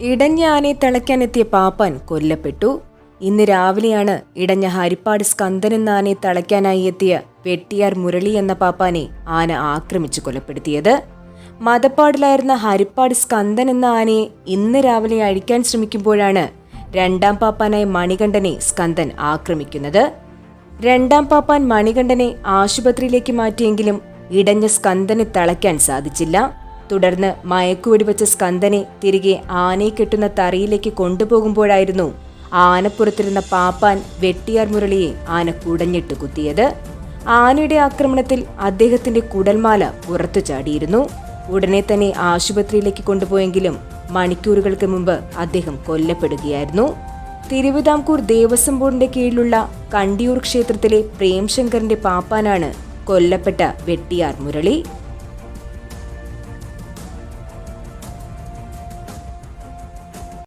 ഇടഞ്ഞ ആനയെ തളയ്ക്കാനെത്തിയ പാപ്പാൻ കൊല്ലപ്പെട്ടു. ഇന്ന് രാവിലെയാണ് ഇടഞ്ഞ ഹരിപ്പാട് സ്കന്ദൻ എന്ന ആനയെ തളയ്ക്കാനായി എത്തിയ വെട്ടിയാർ മുരളി എന്ന പാപ്പാനെ ആന ആക്രമിച്ചു കൊലപ്പെടുത്തിയത്. മതപ്പാടിലായിരുന്ന ഹരിപ്പാട് സ്കന്ദൻ എന്ന ആനയെ ഇന്ന് രാവിലെ അഴിക്കാൻ ശ്രമിക്കുമ്പോഴാണ് രണ്ടാം പാപ്പാനായ മണികണ്ഠനെ സ്കന്ദൻ ആക്രമിക്കുന്നത്. രണ്ടാം പാപ്പാൻ മണികണ്ഠനെ ആശുപത്രിയിലേക്ക് മാറ്റിയെങ്കിലും ഇടഞ്ഞ സ്കന്ദനെ തളയ്ക്കാൻ സാധിച്ചില്ല. തുടർന്ന് മയക്കുവെടിവെച്ച സ്കന്ദനെ തിരികെ ആനയെ കെട്ടുന്ന തറയിലേക്ക് കൊണ്ടുപോകുമ്പോഴായിരുന്നു ആനപ്പുറത്തിരുന്ന പാപ്പാൻ വെട്ടിയാർ മുരളിയെ ആന കുടഞ്ഞിട്ട് കുത്തിയത്. ആനയുടെ ആക്രമണത്തിൽ അദ്ദേഹത്തിന്റെ കുടൽമാല പുറത്തു ചാടിയിരുന്നു. ഉടനെ തന്നെ ആശുപത്രിയിലേക്ക് കൊണ്ടുപോയെങ്കിലും മണിക്കൂറുകൾക്ക് മുമ്പ് അദ്ദേഹം കൊല്ലപ്പെടുകയായിരുന്നു. തിരുവിതാംകൂർ ദേവസ്വം ബോർഡിന്റെ കീഴിലുള്ള കണ്ടിയൂർ ക്ഷേത്രത്തിലെ പ്രേംശങ്കറിന്റെ പാപ്പാനാണ് കൊല്ലപ്പെട്ട വെട്ടിയാർ മുരളി.